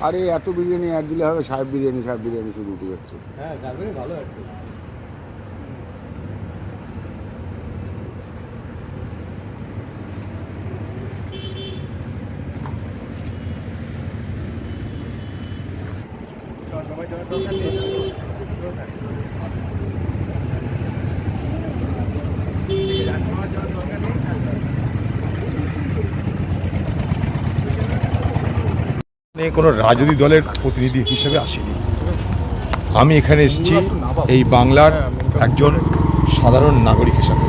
আরে এত বিরিয়ানি অ্যাড দিলে হবে সাহেব বিরিয়ানি সাহেব বিরিয়ানি শুধু উঠে যাচ্ছে হ্যাঁ ভালো আছে কোনো রাজনৈতিক দলের প্রতিনিধি হিসেবে আসিনি। আমি এখানে এসেছি এই বাংলার একজন সাধারণ নাগরিক হিসাবে।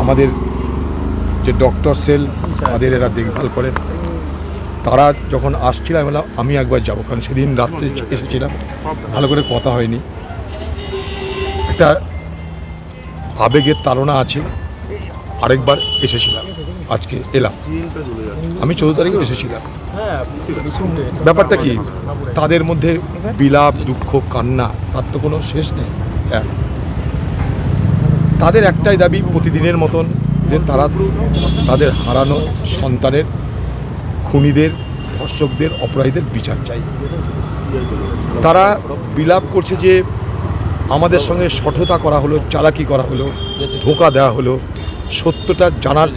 আমাদের যে ডক্টর সেল, আমাদের এরা দেখভাল করেন। তারা যখন আসছিল, আমি আমি একবার যাব। কারণ সেদিন রাত্রে এসেছিলাম। ভালো করে কথা হয়নি। একটা আবেগের তাড়না আছে। আরেকবার এসেছিলাম। আজকে এলাম। আমি চৌদ্দ তারিখে এসেছিলাম। ব্যাপারটা কি? তাদের মধ্যে বিলাপ দুঃখ কান্না তার তো কোনো শেষ নেই। এক। তাদের একটাই দাবি প্রতিদিনের মতন যে তারা তাদের হারানো সন্তানের খুনিদের ধর্ষকদের অপরাধীদের বিচার চাই। তারা বিলাপ করছে যে আমাদের সঙ্গে সঠতা করা হলো চালাকি করা হলো ধোকা দেওয়া হলো। সত্যটা জানার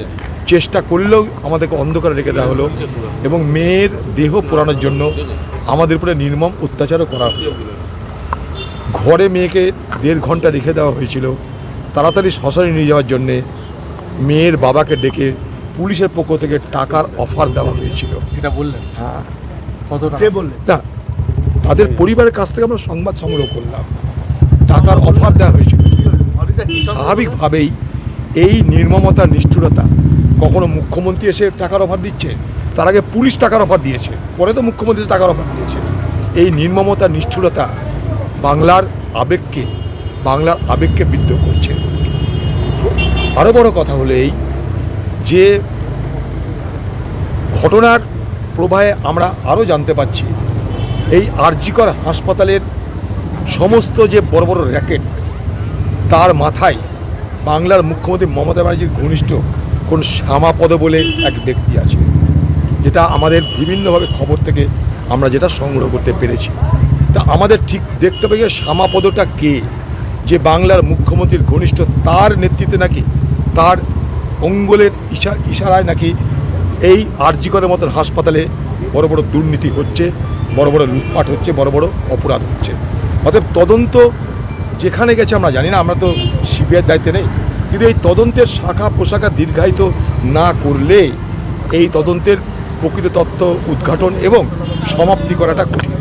চেষ্টা করলেও আমাদেরকে অন্ধকারে রেখে দেওয়া হলো এবং মেয়ের দেহ পোড়ানোর জন্য আমাদের উপরে নির্মম অত্যাচারও করা হলো। ঘরে মেয়েকে দেড় ঘণ্টা রেখে দেওয়া হয়েছিল। তাড়াতাড়ি শ্মশানে নিয়ে যাওয়ার জন্যে মেয়ের বাবাকে ডেকে পুলিশের পক্ষ থেকে টাকার অফার দেওয়া হয়েছিল। এটা বললেন? হ্যাঁ। কত না তাদের পরিবারের কাছ থেকে আমরা সংবাদ সংগ্রহ করলাম। টাকার অফার দেওয়া হয়েছিল। স্বাভাবিকভাবেই এই নির্মমতা নিষ্ঠুরতা কখনো মুখ্যমন্ত্রী এসে টাকার অফার দিচ্ছে? তার আগে পুলিশ টাকার অফার দিয়েছে। পরে তো মুখ্যমন্ত্রী টাকার অফার দিয়েছে। এই নির্মমতা, নিষ্ঠুরতা বাংলার আবেগকে বাংলার আবেগকে বিদ্ধ করছে। আরও বড় কথা হলো এই যে ঘটনার প্রবাহে আমরা আরও জানতে পাচ্ছি, এই আরজিকর হাসপাতালের সমস্ত যে বড় বড় র্যাকেট, তার মাথায় বাংলার মুখ্যমন্ত্রী মমতা ব্যানার্জির ঘনিষ্ঠ কোন শ্যামাপদ বলে এক ব্যক্তি আছে, যেটা আমাদের বিভিন্নভাবে খবর থেকে আমরা যেটা সংগ্রহ করতে পেরেছি। তা আমাদের ঠিক দেখতে হবে যে শ্যামাপদটা কে? যে বাংলার মুখ্যমন্ত্রীর ঘনিষ্ঠ তার নেতৃত্বে নাকি তার অঙ্গলের ইশা ইশারায় নাকি এই আরজিকরের মতন হাসপাতালে বড় বড় দুর্নীতি হচ্ছে, বড় বড় লুটপাট হচ্ছে, বড় বড় অপরাধ হচ্ছে। অতএব তদন্ত যেখানে গেছে আমরা জানি না, আমরা তো সিবিআইয়ের দায়িত্বে নেই। কিন্তু এই তদন্তের শাখা পোশাখা দীর্ঘায়িত না করলে এই তদন্তের প্রকৃত তত্ত্ব উদ্ঘাটন এবং সমাপ্তি করাটা কঠিন।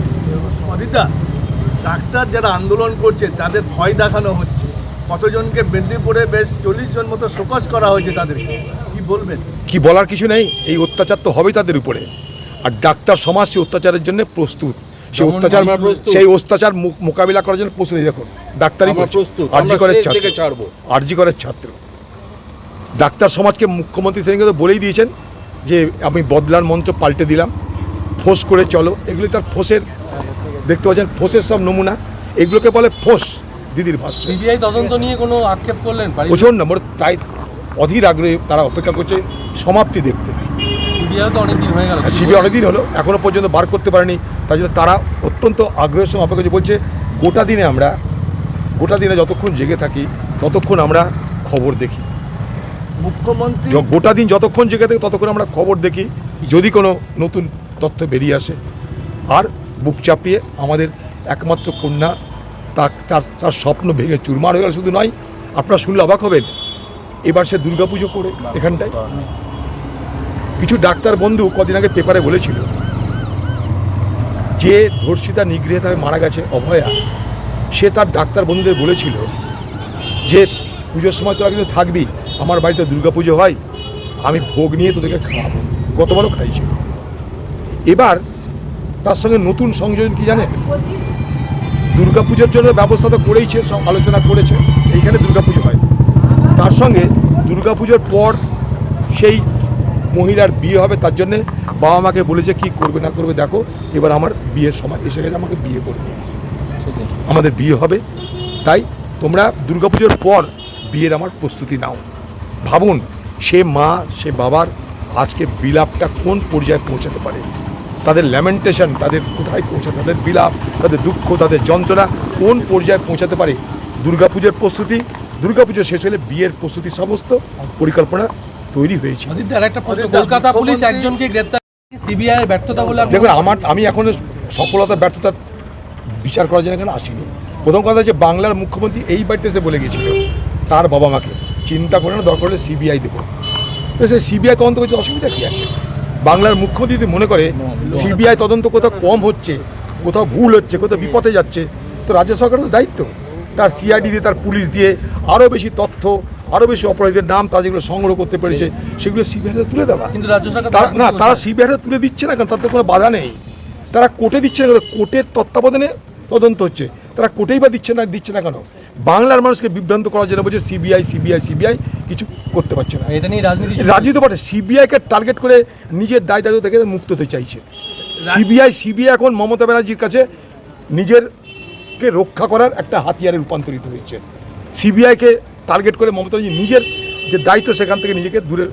ডাক্তার যারা আন্দোলন করছে তাদের ভয় দেখানো হচ্ছে। কতজনকে মেদিনীপুরে বেশ চল্লিশ জন মতো শোকস করা হয়েছে তাদেরকে? কি বলবেন? কি বলার কিছু নেই? এই অত্যাচার তো হবেই তাদের উপরে। আর ডাক্তার সমাজ সেই অত্যাচারের জন্য প্রস্তুত। সেই অত্যাচার সেই অত্যাচার মোকাবিলা করার জন্য প্রস্তুত। দেখুন ডাক্তারই প্রস্তুত। আরজি করের ছাত্র। আরজি করের ছাত্র। ডাক্তার সমাজকে মুখ্যমন্ত্রী সেদিনকে তো বলেই দিয়েছেন যে আমি বদলার মন্ত্র পাল্টে দিলাম। ফোঁস করে চলো। এগুলি তার ফোঁসের দেখতে পাচ্ছেন ফোঁসের সব নমুনা। এগুলোকে বলে ফোঁস দিদির ভাষ্য। সিবিআই তদন্ত নিয়ে কোনো আক্ষেপ করলেন? প্রচণ্ড তাই অধীর আগ্রহে তারা অপেক্ষা করছে সমাপ্তি দেখতে। তো দিন হয়ে গেল। অনেকদিন হলো এখনও পর্যন্ত বার করতে পারেনি। তাই জন্য তারা অত্যন্ত আগ্রহের সঙ্গে অপেক্ষা করছে। বলছে গোটা দিনে আমরা গোটা দিনে যতক্ষণ জেগে থাকি ততক্ষণ আমরা খবর দেখি। মুখ্যমন্ত্রী গোটা দিন যতক্ষণ জেগে থাকি ততক্ষণ আমরা খবর দেখি যদি কোনো নতুন তথ্য বেরিয়ে আসে। আর বুক চাপিয়ে আমাদের একমাত্র কন্যা তার তার তার স্বপ্ন ভেঙে চুরমার হয়ে গেল শুধু নয় আপনারা শুনলে অবাক হবেন। এবার সে দুর্গাপুজো করে এখানটায়। কিছু ডাক্তার বন্ধু কদিন আগে পেপারে বলেছিল যে ধর্ষিতা নিগৃহীত তাকে মারা গেছে অভয়া, সে তার ডাক্তার বন্ধুদের বলেছিল যে পুজোর সময় তোরা কিন্তু থাকবি, আমার বাড়িতে পুজো হয়, আমি ভোগ নিয়ে তোদেরকে খাওয়াবো। গতবারও খাইছিল এবার তার সঙ্গে নতুন সংযোজন কি জানেন? পুজোর জন্য ব্যবস্থা তো করেইছে, সব আলোচনা করেছে, এইখানে পুজো হয়। তার সঙ্গে পুজোর পর সেই মহিলার বিয়ে হবে, তার জন্যে বাবা মাকে বলেছে কি করবে না করবে দেখো, এবার আমার বিয়ের সময় এসে গেছে, আমাকে বিয়ে করবে। আমাদের বিয়ে হবে, তাই তোমরা দুর্গাপুজোর পর বিয়ের আমার প্রস্তুতি নাও। ভাবুন, সে মা, সে বাবার আজকে বিলাপটা কোন পর্যায়ে পৌঁছাতে পারে? তাদের ল্যামেন্টেশন তাদের কোথায় পৌঁছায় তাদের বিলাপ, তাদের দুঃখ, তাদের যন্ত্রণা কোন পর্যায়ে পৌঁছাতে পারে? দুর্গাপুজোর প্রস্তুতি, দুর্গাপুজো শেষ হলে বিয়ের প্রস্তুতি সমস্ত পরিকল্পনা তৈরি হয়েছে। একটা কলকাতা পুলিশ একজনকে গ্রেপ্তার সিবিআই ব্যর্থতা বলে দেখুন আমার আমি এখনও সফলতা ব্যর্থতা বিচার করার জন্য এখানে আসিনি। প্রথম কথা হচ্ছে বাংলার মুখ্যমন্ত্রী এই বাড়িতে এসে বলে গেছিল তার বাবা মাকে। চিন্তা করে না দরকার হলে সিবিআই দেবো। তো সে সিবিআই তদন্ত করছে অসুবিধা কী আছে? বাংলার মুখ্যমন্ত্রী যদি মনে করে সিবিআই তদন্ত কোথাও কম হচ্ছে কোথাও ভুল হচ্ছে কোথাও বিপথে যাচ্ছে তো রাজ্য সরকারের তো দায়িত্ব। তার সিআইডি দিয়ে তার পুলিশ দিয়ে আরও বেশি তথ্য আরও বেশি অপরাধীদের নাম তারা যেগুলো সংগ্রহ করতে পেরেছে সেগুলো সিবিআইতে তুলে দেওয়া। কিন্তু রাজ্য সরকার না তারা বলছে। সিবিআইটা তুলে দিচ্ছে না কারণ তাতে কোনো বাধা নেই। তারা কোর্টে দিচ্ছে না কেন কোর্টের তত্ত্বাবধানে তদন্ত হচ্ছে। তারা কোর্টেই বা দিচ্ছে না দিচ্ছে না কেন? বাংলার মানুষকে বিভ্রান্ত করার জন্য বলছে সিবিআই সিবিআই সিবিআই কিছু করতে পারছে না। এটা নিয়ে রাজনীতি রাজনীতি বটে। সিবিআইকে টার্গেট করে নিজের দায় দায়িত্ব থেকে মুক্ত হতে চাইছে। সিবিআই সিবিআই এখন মমতা ব্যানার্জির কাছে নিজেরকে রক্ষা করার একটা হাতিয়ারে রূপান্তরিত হয়েছে। সিবিআইকে টার্গেট করে মমতা ব্যানার্জি নিজের যে দায়িত্ব সেখান থেকে নিজেকে দূরে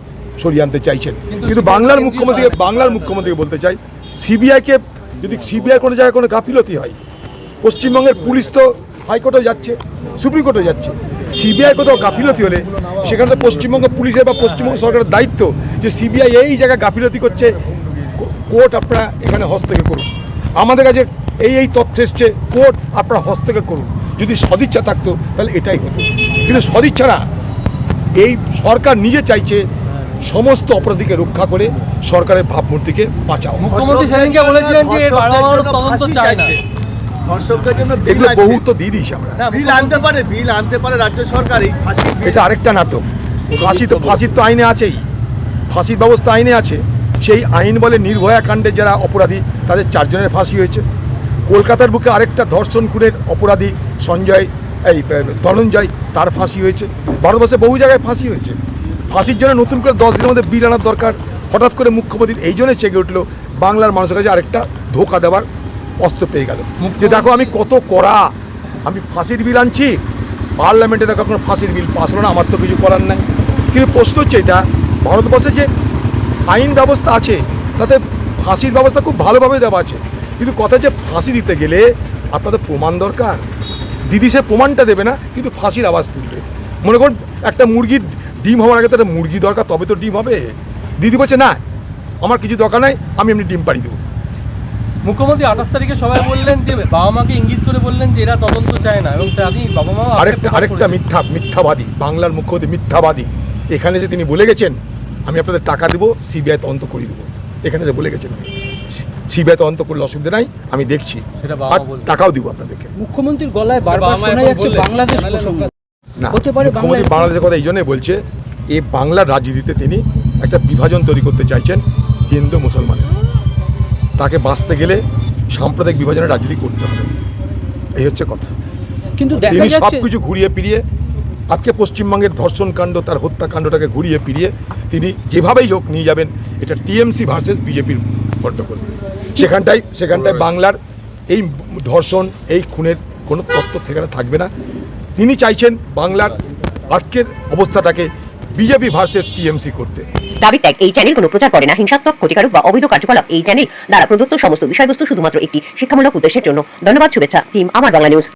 সরিয়ে আনতে চাইছেন। কিন্তু বাংলার কেন্দ্রীয় মুখ্যমন্ত্রী বাংলার মুখ্যমন্ত্রীকে বলতে চাই সিবিআইকে যদি সিবিআই কোনো জায়গায় কোনো গাফিলতি হয় পশ্চিমবঙ্গের পুলিশ তো হাইকোর্টেও যাচ্ছে সুপ্রিম কোর্টেও যাচ্ছে সিবিআই কোথাও গাফিলতি হলে সেখানে তো পশ্চিমবঙ্গ পুলিশের বা পশ্চিমবঙ্গ সরকারের দায়িত্ব যে সিবিআই এই জায়গায় গাফিলতি করছে কোর্ট আপনারা এখানে হস্তক্ষেপ করুন। আমাদের কাছে এই এই তথ্য এসছে কোর্ট আপনারা হস্তক্ষেপ করুন। যদি সদিচ্ছা থাকতো তাহলে এটাই হতো। কিন্তু সদিচ্ছা না এই সরকার নিজে চাইছে সমস্ত অপরাধীকে রক্ষা করে সরকারের ভাবমূর্তিকে বাঁচাও। মুখ্যমন্ত্রী বলেছিলেন যে এগুলো বহু তো দিয়ে দিয়েছি আমরা। বিল আনতে পারে বিল আনতে পারে রাজ্য সরকার। এটা আরেকটা নাটক। ফাঁসি তো ফাঁসির তো আইনে আছেই। ফাঁসির ব্যবস্থা আইনে আছে। সেই আইন বলে নির্ভয়া কাণ্ডে যারা অপরাধী তাদের চারজনের ফাঁসি হয়েছে। কলকাতার বুকে আরেকটা ধর্ষণ খুনের অপরাধী সঞ্জয় এই ধনঞ্জয় তার ফাঁসি হয়েছে। ভারতবর্ষে বহু জায়গায় ফাঁসি হয়েছে। ফাঁসির জন্য নতুন করে দশ দিনের মধ্যে বিল আনার দরকার। হঠাৎ করে মুখ্যমন্ত্রীর এই জন্যই চেগে উঠল বাংলার মানুষের কাছে আরেকটা ধোকা দেওয়ার অস্ত্র পেয়ে গেল। যে দেখো আমি কত কড়া। আমি ফাঁসির বিল আনছি। পার্লামেন্টে দেখো কোনো ফাঁসির বিল পাস হলো না আমার তো কিছু করার নাই। কিন্তু প্রশ্ন হচ্ছে এটা ভারতবর্ষে যে আইন ব্যবস্থা আছে তাতে ফাঁসির ব্যবস্থা খুব ভালোভাবে দেওয়া আছে। কিন্তু কথা যে ফাঁসি দিতে গেলে আপনাদের প্রমাণ দরকার। দিদি সে প্রমাণটা দেবে না কিন্তু ফাঁসির আওয়াজ তুলবে। মনে করুন একটা মুরগির ডিম হওয়ার আগে তো একটা মুরগি দরকার তবে তো ডিম হবে। দিদি বলছে না আমার কিছু দরকার নাই আমি এমনি ডিম পাড়ি দেবো। মুখ্যমন্ত্রী আঠাশ তারিখে সবাই বললেন যে বাবা মাকে ইঙ্গিত করে বললেন যে এরা তদন্ত চায় না এবং তাদের বাবা মা আরেকটা আরেকটা মিথ্যা মিথ্যাবাদী বাংলার মুখ্যমন্ত্রী মিথ্যাবাদী। এখানে যে তিনি বলে গেছেন আমি আপনাদের টাকা দেবো সিবিআই তদন্ত করে দেবো। এখানে যে বলে গেছেন সিবিআই তদন্ত করলে অসুবিধা নাই আমি দেখছি। আর টাকাও দিব আপনাদেরকে। মুখ্যমন্ত্রীর গলায় বারবার শোনা যাচ্ছে বাংলাদেশ প্রসঙ্গ। না হতে পারে মুখ্যমন্ত্রী বাংলাদেশের কথা এই জন্যই বলছে এই বাংলার রাজনীতিতে তিনি একটা বিভাজন তৈরি করতে চাইছেন হিন্দু মুসলমানের। তাকে বাঁচতে গেলে সাম্প্রদায়িক বিভাজনের রাজনীতি করতে হবে। এই হচ্ছে কথা। কিন্তু তিনি সব কিছু ঘুরিয়ে ফিরিয়ে আজকে পশ্চিমবঙ্গের ধর্ষণ কাণ্ড তার হত্যাকাণ্ডটাকে ঘুরিয়ে ফিরিয়ে তিনি যেভাবেই হোক নিয়ে যাবেন এটা টিএমসি ভার্সেস বিজেপির গণ্ডগোল। সেখানটায় সেখানটায় বাংলার এই ধর্ষণ এই খুনের কোনো তত্ত্ব সেখানে থাকবে না। তিনি চাইছেন বাংলার আজকের অবস্থাটাকে বিজেপি ভার্সেস টিএমসি করতে। দাবি ত্যাগ এই চ্যানেল কোনো প্রচার করে না। হিংসাত্মক ক্ষতিকারক বা অবৈধ কার্যকলাপ এই চ্যানেল দ্বারা প্রদত্ত সমস্ত বিষয়বস্তু শুধুমাত্র একটি শিক্ষামূলক উদ্দেশ্যের জন্য। ধন্যবাদ শুভেচ্ছা টিম আমার বাংলা নিউজ